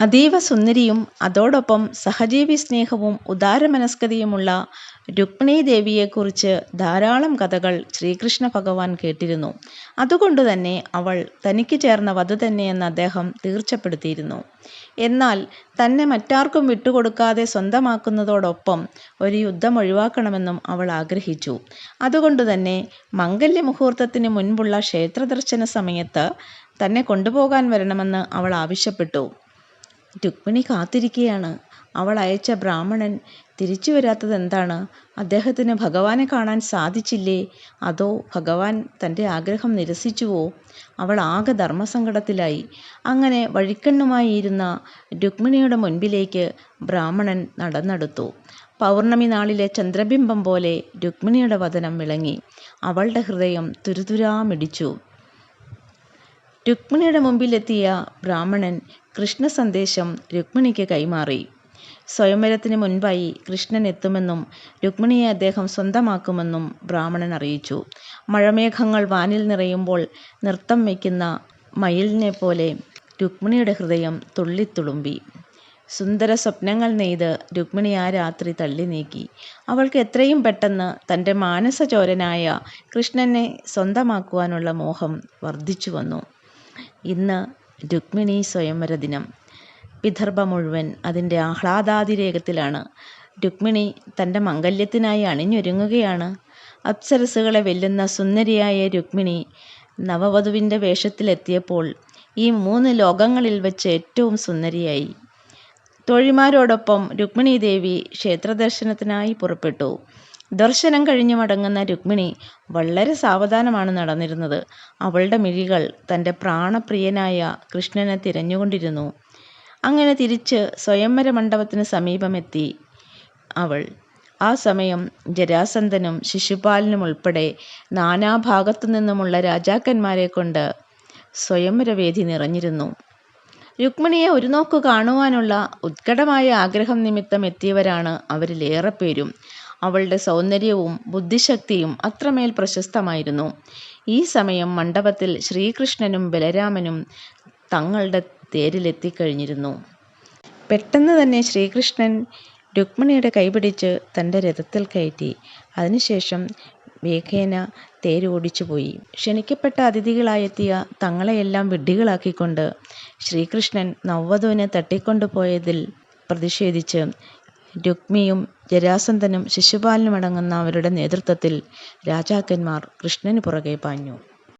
അതീവ സുന്ദരിയും അതോടൊപ്പം സഹജീവി സ്നേഹവും ഉദാരമനസ്കതയുമുള്ള രുക്മിണീദേവിയെക്കുറിച്ച് ധാരാളം കഥകൾ ശ്രീകൃഷ്ണ ഭഗവാൻ കേട്ടിരുന്നു. അതുകൊണ്ടുതന്നെ അവൾ തനിക്ക് ചേർന്ന വധു തന്നെയെന്ന് അദ്ദേഹം തീർച്ചപ്പെടുത്തിയിരുന്നു. എന്നാൽ തന്നെ മറ്റാർക്കും വിട്ടുകൊടുക്കാതെ സ്വന്തമാക്കുന്നതോടൊപ്പം ഒരു യുദ്ധം ഒഴിവാക്കണമെന്നും അവൾ ആഗ്രഹിച്ചു. അതുകൊണ്ടുതന്നെ മംഗല്യമുഹൂർത്തത്തിന് മുൻപുള്ള ക്ഷേത്രദർശന സമയത്ത് തന്നെ കൊണ്ടുപോകാൻ വരണമെന്ന് അവൾ ആവശ്യപ്പെട്ടു. രുക്മിണി കാത്തിരിക്കുകയാണ് അവൾ അയച്ച ബ്രാഹ്മണൻ തിരിച്ചു വരാത്തതെന്താണ് അദ്ദേഹത്തിന് ഭഗവാനെ കാണാൻ സാധിച്ചില്ലേ? അതോ ഭഗവാൻ തന്റെ ആഗ്രഹം നിരസിച്ചുവോ? അവൾ ആകെ ധർമ്മസങ്കടത്തിലായി. അങ്ങനെ വഴിക്കണ്ണുമായി ഇരുന്ന രുക്മിണിയുടെ മുൻപിലേക്ക് ബ്രാഹ്മണൻ നടന്നെടുത്തു. പൗർണമി നാളിലെ ചന്ദ്രബിംബം പോലെ രുക്മിണിയുടെ വതനം വിളങ്ങി. അവളുടെ ഹൃദയം തുരുതുരാമിടിച്ചു രുക്മിണിയുടെ മുമ്പിലെത്തിയ ബ്രാഹ്മണൻ കൃഷ്ണസന്ദേശം രുക്മിണിക്ക് കൈമാറി. സ്വയംവരത്തിന് മുൻപായി കൃഷ്ണൻ എത്തുമെന്നും രുക്മിണിയെ അദ്ദേഹം സ്വന്തമാക്കുമെന്നും ബ്രാഹ്മണൻ അറിയിച്ചു. മഴമേഘങ്ങൾ വാനിൽ നിറയുമ്പോൾ നൃത്തം വയ്ക്കുന്ന മയിലിനെ പോലെ രുക്മിണിയുടെ ഹൃദയം തുള്ളിത്തുളുമ്പി. സുന്ദര സ്വപ്നങ്ങൾ നെയ്ത് രുക്മിണി ആ രാത്രി തള്ളി നീക്കി അവൾക്ക് എത്രയും പെട്ടെന്ന് തന്റെ മാനസചോരനായ കൃഷ്ണനെ സ്വന്തമാക്കുവാനുള്ള മോഹം വർദ്ധിച്ചു വന്നു ഇന്ന് രുക്മിണീ സ്വയംവര ദിനം. വിദർഭ മുഴുവൻ അതിന്റെ ആഹ്ലാദാതിരേകത്തിലാണ്. രുക്മിണി തന്റെ മംഗല്യത്തിനായി അണിഞ്ഞൊരുങ്ങുകയാണ്. അപ്സരസുകളെ വെല്ലുന്ന സുന്ദരിയായ രുക്മിണി നവവധുവിന്റെ വേഷത്തിലെത്തിയപ്പോൾ ഈ മൂന്ന് ലോകങ്ങളിൽ വെച്ച് ഏറ്റവും സുന്ദരിയായി. തോഴിമാരോടൊപ്പം രുക്മിണീദേവി ക്ഷേത്രദർശനത്തിനായി പുറപ്പെട്ടു. ദർശനം കഴിഞ്ഞു മടങ്ങുന്ന രുക്മിണി വളരെ സാവധാനമാണ് നടന്നിരുന്നത്. അവളുടെ മിഴികൾ തന്റെ പ്രാണപ്രിയനായ കൃഷ്ണനെ തിരഞ്ഞുകൊണ്ടിരുന്നു. അങ്ങനെ തിരിച്ച് സ്വയംവര മണ്ഡപത്തിന് സമീപമെത്തി അവൾ. ആ സമയം ജരാസന്ധനും ശിശുപാലനുമുൾപ്പെടെ നാനാഭാഗത്തുനിന്നുമുള്ള രാജാക്കന്മാരെക്കൊണ്ട് സ്വയംവരവേദി നിറഞ്ഞിരുന്നു. രുക്മിണിയെ ഒരു നോക്ക് കാണുവാനുള്ള ഉത്കടമായ ആഗ്രഹം നിമിത്തം എത്തിയവരാണ് അവരിലേറെ ഏറെപ്പേരും. അവളുടെ സൗന്ദര്യവും ബുദ്ധിശക്തിയും അത്രമേൽ പ്രശസ്തമായിരുന്നു. ഈ സമയം മണ്ഡപത്തിൽ ശ്രീകൃഷ്ണനും ബലരാമനും തങ്ങളുടെ തേരിലെത്തിക്കഴിഞ്ഞിരുന്നു. പെട്ടെന്ന് തന്നെ ശ്രീകൃഷ്ണൻ രുക്മിണിയുടെ കൈപിടിച്ച് തന്റെ രഥത്തിൽ കയറ്റി. അതിനുശേഷം വേഗേന തേര് ഓടിച്ചുപോയി. ക്ഷണിക്കപ്പെട്ട അതിഥികളായെത്തിയ തങ്ങളെയെല്ലാം വിഡ്ഢികളാക്കിക്കൊണ്ട് ശ്രീകൃഷ്ണൻ നവവധുവിനെ തട്ടിക്കൊണ്ടുപോയതിൽ പ്രതിഷേധിച്ച് രുക്മിയും ജരാസന്ധനും ശിശുപാലനുമടങ്ങുന്ന അവരുടെ നേതൃത്വത്തിൽ രാജാക്കന്മാർ കൃഷ്ണനു പുറകെ പാഞ്ഞു.